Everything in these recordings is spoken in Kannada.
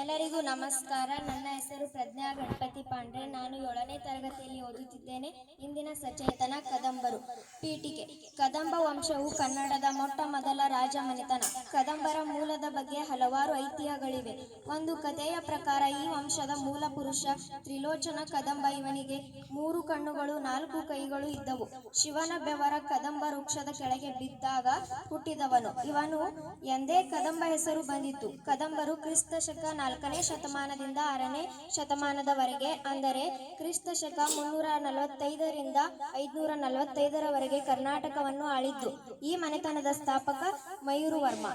ಎಲ್ಲರಿಗೂ ನಮಸ್ಕಾರ. ನನ್ನ ಹೆಸರು ಪ್ರಜ್ಞಾ ಗಣಪತಿ ಪಾಂಡ್ರೆ. ನಾನು ಏಳನೇ ತರಗತಿಯಲ್ಲಿ ಓದುತ್ತಿದ್ದೇನೆ. ಇಂದಿನ ಸಚೇತನ ಕದಂಬರು. ಪೀಠಿಕೆ. ಕದಂಬ ವಂಶವು ಕನ್ನಡದ ಮೊಟ್ಟ ಮೊದಲ ರಾಜ ಮನೆತನ ಕದಂಬರ ಮೂಲದ ಬಗ್ಗೆ ಹಲವಾರು ಐತಿಹ್ಯಗಳಿವೆ. ಒಂದು ಕಥೆಯ ಪ್ರಕಾರ ಈ ವಂಶದ ಮೂಲ ಪುರುಷ ತ್ರಿಲೋಚನ ಕದಂಬ ಇವನಿಗೆ ಮೂರು ಕಣ್ಣುಗಳು, ನಾಲ್ಕು ಕೈಗಳು ಇದ್ದವು. ಶಿವನ ಬೆವರ ಕದಂಬ ವೃಕ್ಷದ ಕೆಳಗೆ ಬಿದ್ದಾಗ ಹುಟ್ಟಿದವನು. ಇವನು ಎಂದೇ ಕದಂಬ ಹೆಸರು ಬಂದಿತ್ತು. ಕದಂಬರು ಕ್ರಿಸ್ತ ಶಕ ನಾಲ್ಕನೇ ಶತಮಾನದಿಂದ ಆರನೇ ಶತಮಾನದವರೆಗೆ, ಅಂದರೆ ಕ್ರಿಸ್ತ ಶಕ ಮುನ್ನೂರ ನಲವತ್ತೈದರಿಂದ ಐದುನೂರ ನಲವತ್ತೈದರವರೆಗೆ ಕರ್ನಾಟಕವನ್ನು ಆಳಿದ್ದು. ಈ ಮನೆತನದ ಸ್ಥಾಪಕ ಮಯೂರವರ್ಮ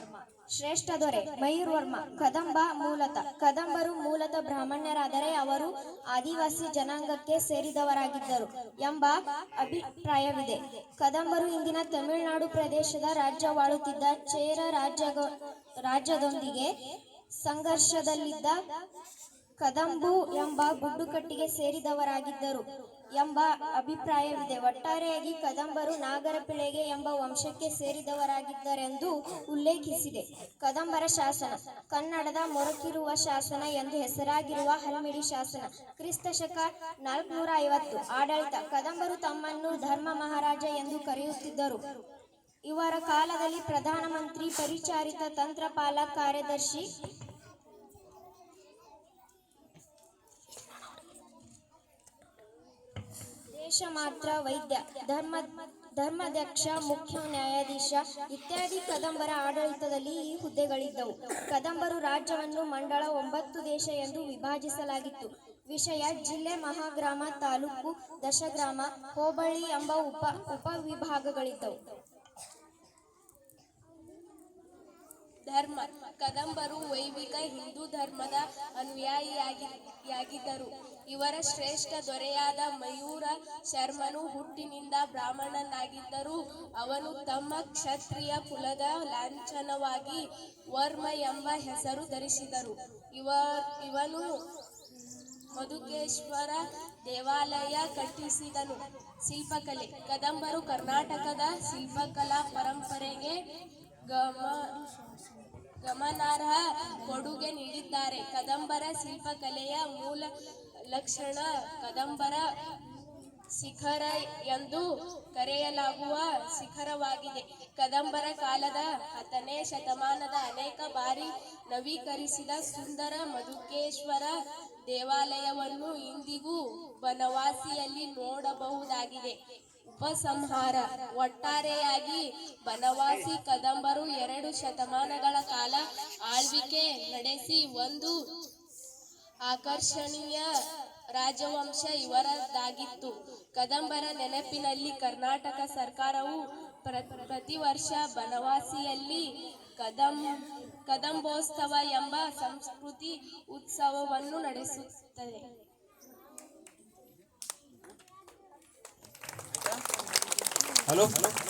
ಶ್ರೇಷ್ಠ ದೊರೆ ಮಯೂರವರ್ಮ ಕದಂಬ ಮೂಲತ. ಕದಂಬರು ಮೂಲತ ಬ್ರಾಹ್ಮಣ್ಯರಾದರೆ ಅವರು ಆದಿವಾಸಿ ಜನಾಂಗಕ್ಕೆ ಸೇರಿದವರಾಗಿದ್ದರು ಎಂಬ ಅಭಿಪ್ರಾಯವಿದೆ. ಕದಂಬರು ಇಂದಿನ ತಮಿಳುನಾಡು ಪ್ರದೇಶದ ರಾಜ್ಯವಾಳುತ್ತಿದ್ದ ಚೇರ ರಾಜ್ಯ ರಾಜ್ಯದೊಂದಿಗೆ ಸಂಘರ್ಷದಲ್ಲಿದ್ದ ಕದಂಬು ಎಂಬ ಗುಡ್ಡುಕಟ್ಟಿಗೆ ಸೇರಿದವರಾಗಿದ್ದರು ಎಂಬ ಅಭಿಪ್ರಾಯವಿದೆ. ಒಟ್ಟಾರೆಯಾಗಿ ಕದಂಬರು ನಾಗರಪಿಳೆಗೆ ಎಂಬ ವಂಶಕ್ಕೆ ಸೇರಿದವರಾಗಿದ್ದರೆಂದು ಉಲ್ಲೇಖಿಸಿದೆ. ಕದಂಬರ ಶಾಸನ, ಕನ್ನಡದ ಮೊರಕಿರುವ ಶಾಸನ ಎಂದು ಹೆಸರಾಗಿರುವ ಹಲ್ಮಿಡಿ ಶಾಸನ, ಕ್ರಿಸ್ತ ಶಕ ನಾಲ್ಕುನೂರ ಐವತ್ತು. ಆಡಳಿತ, ಕದಂಬರು ತಮ್ಮನ್ನು ಧರ್ಮ ಮಹಾರಾಜ ಎಂದು ಕರೆಯುತ್ತಿದ್ದರು. ಇವರ ಕಾಲದಲ್ಲಿ ಪ್ರಧಾನಮಂತ್ರಿ, ಪರಿಚಾರಿತ, ತಂತ್ರಪಾಲ, ಕಾರ್ಯದರ್ಶಿ ದೇಶ ಮಾತ್ರ ವೈದ್ಯ, ಧರ್ಮ, ಧರ್ಮಾಧ್ಯಕ್ಷ, ಮುಖ್ಯ ನ್ಯಾಯಾಧೀಶ ಇತ್ಯಾದಿ ಕದಂಬರ ಆಡಳಿತದಲ್ಲಿ ಈ ಹುದ್ದೆಗಳಿದ್ದವು. ಕದಂಬರು ರಾಜ್ಯವನ್ನು ಮಂಡಳ ಒಂಬತ್ತು ದೇಶ ಎಂದು ವಿಭಜಿಸಲಾಗಿತ್ತು. ವಿಷಯ ಜಿಲ್ಲೆ ಮಹಾಗ್ರಾಮ ತಾಲೂಕು ದಶಗ್ರಾಮ ಹೋಬಳಿ ಎಂಬ ಉಪ, ಉಪವಿಭಾಗಗಳಿದ್ದವು. ಧರ್ಮ. ಕದಂಬರು ವೈವಿಕ ಹಿಂದೂ ಧರ್ಮದ ಅನುಯಾಯಿಯಾಗಿದ್ದರು. ಇವರ ಶ್ರೇಷ್ಠ ದೊರೆಯಾದ ಮಯೂರ ಶರ್ಮನು ಹುಟ್ಟಿನಿಂದ ಬ್ರಾಹ್ಮಣನಾಗಿದ್ದರೂ ಅವನು ತಮ್ಮ ಕ್ಷತ್ರಿಯ ಕುಲದ ಲಾಂಛನವಾಗಿ ವರ್ಮ ಎಂಬ ಹೆಸರು ಧರಿಸಿದರು. ಇವ, ಇವನು ಮಧುಕೇಶ್ವರ ದೇವಾಲಯ ಕಟ್ಟಿಸಿದನು. ಶಿಲ್ಪಕಲೆ. ಕದಂಬರು ಕರ್ನಾಟಕದ ಶಿಲ್ಪಕಲಾ ಪರಂಪರೆಗೆ ಗಮ ಗಮನಾರ್ಹ ಕೊಡುಗೆ ನೀಡಿದ್ದಾರೆ. ಕದಂಬರ ಶಿಲ್ಪಕಲೆಯ ಮೂಲ ಲಕ್ಷಣ ಕದಂಬರ ಶಿಖರ ಎಂದು ಕರೆಯಲಾಗುವ ಶಿಖರವಾಗಿದೆ. ಕದಂಬರ ಕಾಲದ ಹತ್ತನೇ ಶತಮಾನದ ಅನೇಕ ಬಾರಿ ನವೀಕರಿಸಿದ ಸುಂದರ ಮಧುಕೇಶ್ವರ ದೇವಾಲಯವನ್ನು ಇಂದಿಗೂ ಬನವಾಸಿಯಲ್ಲಿ ನೋಡಬಹುದಾಗಿದೆ. ಉಪಸಂಹಾರ. ಒಟ್ಟಾರೆಯಾಗಿ ಬನವಾಸಿ ಕದಂಬರು ಎರಡು ಶತಮಾನಗಳ ಕಾಲ ಆಳ್ವಿಕೆ ನಡೆಸಿ ಒಂದು ಆಕರ್ಷಣೀಯ ರಾಜವಂಶ ಇವರದ್ದಾಗಿತ್ತು. ಕದಂಬರ ನೆನಪಿನಲ್ಲಿ ಕರ್ನಾಟಕ ಸರ್ಕಾರವು ಪ್ರ- ಪ್ರತಿ ವರ್ಷ ಬನವಾಸಿಯಲ್ಲಿ ಕದಂ ಕದಂಬೋತ್ಸವ ಎಂಬ ಸಂಸ್ಕೃತಿ ಉತ್ಸವವನ್ನು ನಡೆಸುತ್ತದೆ. Hello? Hello?